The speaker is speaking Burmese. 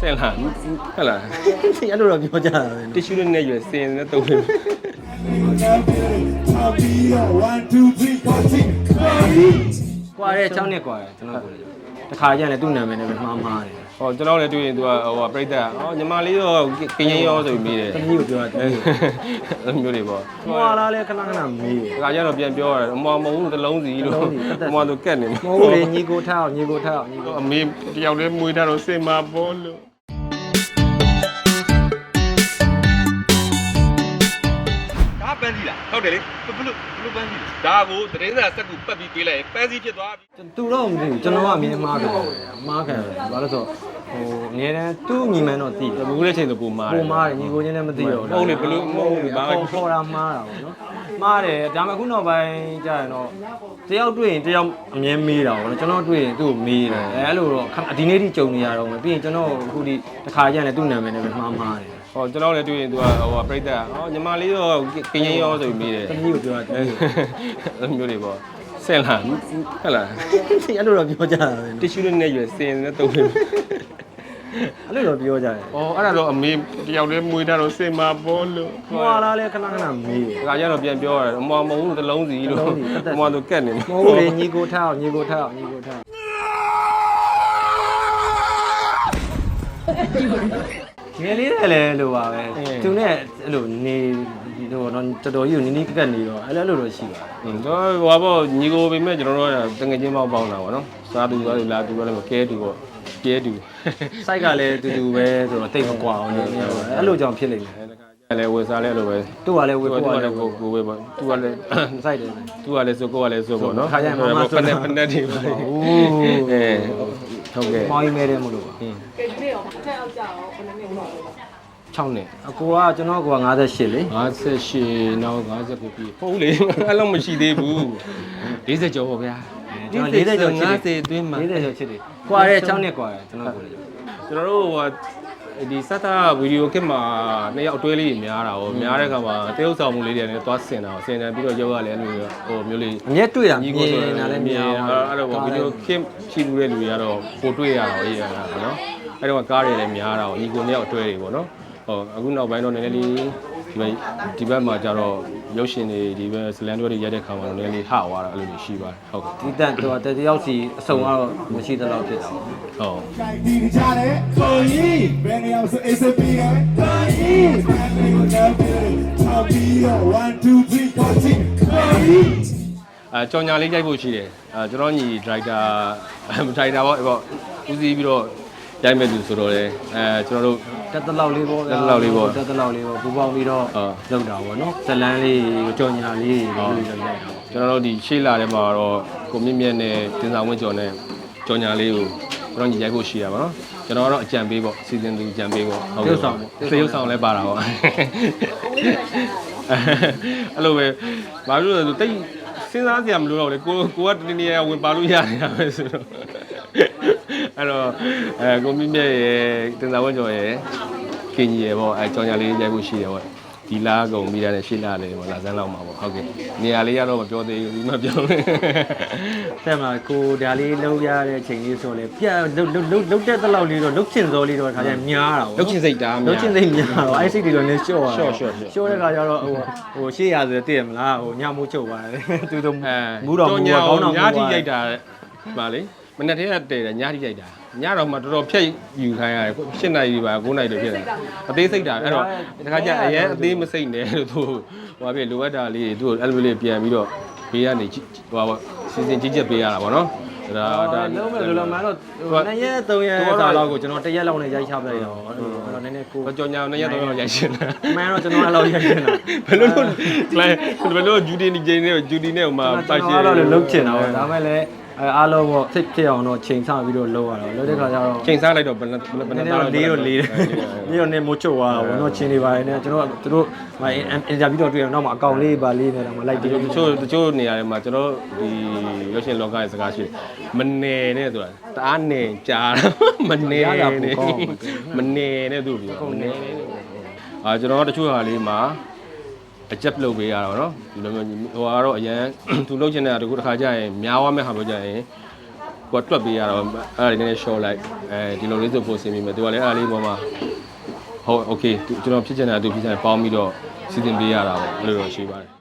ဆင်လားဟုတ်လားအဲ့လိုတော့ပြောကြတာပဲတ िश ူးလေးနဲ့ရွယ်စင်နဲ့တုံးနေ One, two, three, four, six. ကွာတဲ့6နှစ်ကွာတယ်ကျွန်တော်ကိုတခါကျရင်လည်းသူ့နာမည်နဲ့ပဲမှားမှားတယ်ဟောကျွန်တော်လည်းတွေ့ရင်သူကဟိုပြိတ္တာဟောညီမလေးတော့ကင်းရင်ရောဆိုပြီးမိတယ်တမီးကိုပြောတာတမီးကိုအဲ့လိုမျိုးတွေပေါ့ဟွာလာလဲခဏခဏမေးတယ် ဒါကြတော့ပြန်ပြောရတယ်အမမဟုတ်ဘူးတစ်လုံးစီလို့တစ်လုံးစီတက်တက် အမတို့ကက်နေမှာမဟုတ်ဘူးလေညီကိုထားအောင်ညီကိုထားအောင်ညီကို အမေတယောက်လေးမွေးထားတော့စင်မာပေါ်လို့ ဟုတ်တယ်လေဘလို့ဘလို့ပန်းစီဒါကိုသတင်းစာစက်ကူပတ်ပြီးပေးလိုက်ရင်ပန်းစီဖြစ်သွားပြီသူတော့မသိဘူးကျွန်တော်ကအမြင်မှားတယ်မှားခံတယ်ဘာလို့ဆိုဟိုအများတန်းသူ့ညီမန်းတော့သိတယ်ဘူးလေးချိန်ဆိုပူမားတယ်ပုံမှားတယ်ညီကိုချင်းလည်းမသိတော့မဟုတ်လေဘလို့မဟုတ်လေဘာခေါ်ခေါ်တာမှားတာပေါ့နော်မှားတယ်ဒါပေမဲ့ခုနောက်ပိုင်းကျရင်တော့တယောက်တွေ့ရင်တယောက်အမြဲမေးတာပေါ့နော်ကျွန်တော်တွေ့ရင်သူ့ကိုမေးတယ်အဲအဲ့လိုတော့ခဏဒီနေ့ထိကြုံနေရတော့မယ်ပြီးရင်ကျွန်တော်အခုဒီတစ်ခါကျရင်လည်းသူ့နာမည်နဲ့ပဲမှားမှားတယ် ဟောကျွန်တော်လည်းတွေ့ရင်သူကဟိုပြိတ္တာဟောညီမလေးတော့ကင်းရင်ရောဆိုပြီးမိတယ်တမီးကိုပြောတာတမီးကိုအဲ့လိုမျိုးတွေပေါ့ဆင်လားဟုတ်လားအဲ့လိုတော့ပြောကြတာပဲတ िश ူးလေးနဲ့ရွယ်စင်နဲ့တုံးနေအဲ့လိုတော့ပြောကြတယ်ဩအဲ့ဒါတော့အမေတယောက်လေးမွေးထားတော့စင်မာပေါ်လို့ဟွာလာလဲခဏခဏမေးတယ်ဒါကြတော့ပြန်ပြောရတယ်အမမဟုတ်ဘူးတစ်လုံးစီလို့တစ်လုံးစီတက်တက်အမတို့ကက်နေမှာမဟုတ်ဘူးလေညီကိုထားအောင်ညီကိုထားအောင်ညီကိုထားအော င်ငယ်လေးတယ်လေလို့ပါပဲသူနဲ့အဲ့လိုနေဟိုတော့တော်တော်ကြီးကိုနီးနီးကက်ကက်နေတော့အဲ့လိုလိုတော့ရှိပါတယ်ဟွန်းတော့ဟိုဘောညီကိုပေမဲ့ကျွန်တော်တို့ကတငယ်ချင်းပေါင်းပေါင်းတာပေါ့နော်စားသူသွားလာသူကလည်းကဲတူပေါ့ကဲတူစိုက်ကလည်းတူတူပဲဆိုတော့တိတ်မကွာအောင်နေနေအဲ့လိုကြောင့်ဖြစ်လိမ့်မယ်အဲ့လည်းဝယ်စားလဲအဲ့လိုပဲသူ့ကလည်းဝေသူဖို့ကကလလည်းည်းကိုကိုပဲပေါ့သူကလည်းစိုက်တယ်သူကလည်းဆိုကိုကလည်းဆိုပေါ့နော်ခါကျရင်မမဆိုပနဲ့ပနဲ့တွေပါအိုးအဲ ဟုတ်ကဲ့မောင်ကြီးမဲတယ်မလို့ပါဟင်းကဲဒီနေ့ရောအထက်အောက်ကြရောဘယ်နှမျိုးလောက်လဲ6နှစ်အကိုကကျွန်တော်က58လေ58နောက်59ပြီဟုတ်လေအဲ့လောက်မရှိသေးဘူး40ကျော်ပေါ့ဗျာကျွန်တော်40ကျော်ချစ်တယ်50အတွင်းမှာ40ကျော်ချစ်တယ်ကွာတဲ့6နှစ်ကွာတယ်ကျွန်တော်ကိုလေကျွန်တော်တို့ဟို ဒီစက်တာဗီဒီယိုခစ်မှာနှစ်ယောက်အတွဲလေးများတာဟောများတဲ့ခါမှာတရုပ်ဆောင်မှုလေးတွေလည်းသွားဆင်တာဆင်တယ်ပြီးတော့ရုပ်ကလည်းအဲ့လိုဟိုမျိုးလေးအမျက်တွေ့တာမြညီင်ကိုဆိုနေတာလည်းမြင်အောင်အဲ့တော့ဗီဒီယိုခစ်ရှိလူတဲ့လူတွေကတော့ပိုတွေ့ရတော့အေးရတာပေါ့နော်အဲ့တော့ကားတွေလည်းများတာဟောညီကိုနှစ်ယောက်အတွဲတွေပေါ့နော်ဟောအခုနောက်ပိုင်းတော့နည်းနည်းလေး ဒီဘက်ဒီဘက်မှာကျတော့ရုပ်ရှင်တွေဒီဘက်ဇလန်တွေရိုက်တဲ့ခါမှာတော့နည်းနည်းလေးဟသွားတာအဲ့လိုမျိုးရှိပါတယ်ဟုတ်ကဲ့ဒီတန်တော့တယောက်စီအစုံကတော့မရှိသလောက်ဖြစ်တာပေါ့ဟုတ်ဒီကြတယ်ကိုကြီးဘယ်နေအောင်ဆို ACP ရဲ့ကိုကြီး One, two, three, four, six. ကိုကြီးအဲကြော်ညာလေးရိုက်ဖို့ရှိတယ်အဲကျွန်တော်ညီဒရိုက်တာဒရိုက်တာပေါ့ပေါ့ဦးစီးပြီးတော့ ရိုက်မဲ့သူဆိုတော့လေအဲကျွန်တော်တို့ တက်တလောက်လေးပေါ့တက်တလောက်လေးပေါ့တက်တလောက်လေးပေါ့ပူပေါင်းပြီးတော့ဟုတ် လောက်တာပေါ့နော်ဇလန်းလေးကြော်ညာလေးလို့ပြောလိုက်တာပေါ့ကျွန်တော်တို့ဒီရှေ့လာထဲမှာတော့ကိုမြင့်မြတ်နဲ့တင်ဆောင်ဝင်းကျော်နဲ့ကြော်ညာလေးကိုကျွန်တော်ညီရိုက်ဖို့ရှိတာပါနော်ကျွန်တော်ကတော့အကြံပေးပေါ့စီစဉ်သူအကြံပေးပေါ့သရုပ်ဆောင်လည်းပါတာပေါ့အဲ့လိုပဲဘာလို့လဲဆိုတိတ်စဉ်းစားစရာမလိုတော့လေကိုကိုကတနည်းနည်းဝင်ပါလို့ရနေတာပဲဆိုတော့ အဲ့တော့အဲကိုမြင့်မြတ်ရဲ့တင်ဆောင်ဝင်းကျော်ရဲ့ကင်ကြီးရဲ့ပေါ့အဲကြော်ညာလေးရိုက်ဖို့ရှိတယ်ပေါ့ဒီလားကုန်ပြီးတာနဲ့ရှေ့လာလေပေါ့လာစမ်းလောက်မှာပေါ့ဟုတ်ကဲ့နေရာလေးကတော့မပြောသေးဘူးဒီမှာပြောနေတဲ့မှာကိုဒါလေးလုံးရတဲ့အချိန်လေးဆိုလဲပြလုတ်လုတ်လုတ်တဲ့တလောက်လေးတော့လုတ်ချင်စောလေးတော့ခါကျများတာပေါ့လုတ်ချင်စိတ်တားများလုတ်ချင်စိတ်များတော့အဲ့စိတ်တွေတော့နည်းလျှော့ရလျှော့လျှော့လျှော့လျှော့တဲ့ခါကျတော့ဟိုဟိုရှေ့ရဆိုတည်ရမလားဟိုညမိုးချုပ်သွားတယ်သူတို့အဲမူးတော်မူညာကောင်းတော်မူညာထိရိုက်တာဗာလေ မနေ့တည်းကတည်တယ်ညာထိရိုက်တာညတော့မှတော်တော်ဖြတ်ယူခိုင်းရတယ်7နာရီပါ9နာရီတော့ဖြစ်တယ်အသေးစိတ်တာအဲ့တော့တခါကျအရင်အသေးမစိတ်နဲ့လို့သူဟိုဘာဖြစ်လိုအပ်တာလေးသူ့အဲ့လိုလေးပြန်ပြီးတော့ဘေးကနေဟိုဘာစီစဉ်ကြီးချက်ပေးရတာပေါ့နော်ဒါဒါလုံးမဲ့လိုလိုမှန်တော့ဟိုနှစ်ရက်သုံးရက်စာလောက်ကိုကျွန်တော်တစ်ရက်လောက်နဲ့ရိုက်ချပလိုက်တော့အဲ့တော့နည်းနည်းကိုကြော်ညာနှစ်ရက်တော့ရိုက်ရှင်တာမှန်တော့ကျွန်တော်အဲ့လောက်ရိုက်နေတာဘယ်လိုလုပ်လဲဘယ်လိုဂျူဒီနီဂျင်းနဲ့ဂျူဒီနဲ့ဟိုမှာပိုက်ရှင်တော့လည်းလုတ်ချင်တာပေါ့ဒါမဲ့လည်း အဲအားလုံးပေါ့စိတ်ဖြစ်အောင်တော့ချိန်ဆပြီးတော့လုပ်ရတာလုပ်တဲ့ခါကျတော့ချိန်စားလိုက်တော့ဘယ်နဲ့ဘယ်နနဲ့ည်းနည်းသားတော့လေးတော့လေးတယ်လေးတော့နည်းမိုးချုပ်သွားတာပေါ့နော်ချင်းတွေပါတယ်နဲ့ကျွန်တော်တို့တို့မအင်တာဗျူးတော့တွေ့ရတော့မှအကောင်လေးပါလေးနဲ့တော့မလိုက်ပြီးတချို့တချို့နေရာတွေမှာကျွန်တော်ဒီရုပ်ရှင်လောကရဲ့စကားရှိတယ်မနေနဲ့ဆိုတာတအားနေကြားမနေနဲ့မနေနဲ့သူပြောမနေနဲ့အာကျွန်တော်တချို့ဟာလေးမှာ အကြက်လုပ်ပေးရတာပေါ့နော်ဒီလိုမျိုးဟိုကတော့အရန်သူလုပ်ချင်တဲ့တကူတစ်ခါကျရင်များသွားမဲ့ဟာပြောကြရင်ကိုကတွက်ပေးရတော့အဲ့ဒါလေးနည်းနည်း short လိုက်အဲဒီလိုလေးဆိုပို့ဆင်ပြီးမယ်သူကလည်းအဲ့ဒါလေးပေါ်မှာဟုတ် okay သူကျွန်တော်ဖြစ်ချင်တာသူဖြစ်ချင်တာပေါင်းပြီးတော့စီစဉ်ပေးရတာပေါ့အဲ့လိုတော့ရှိပါတယ်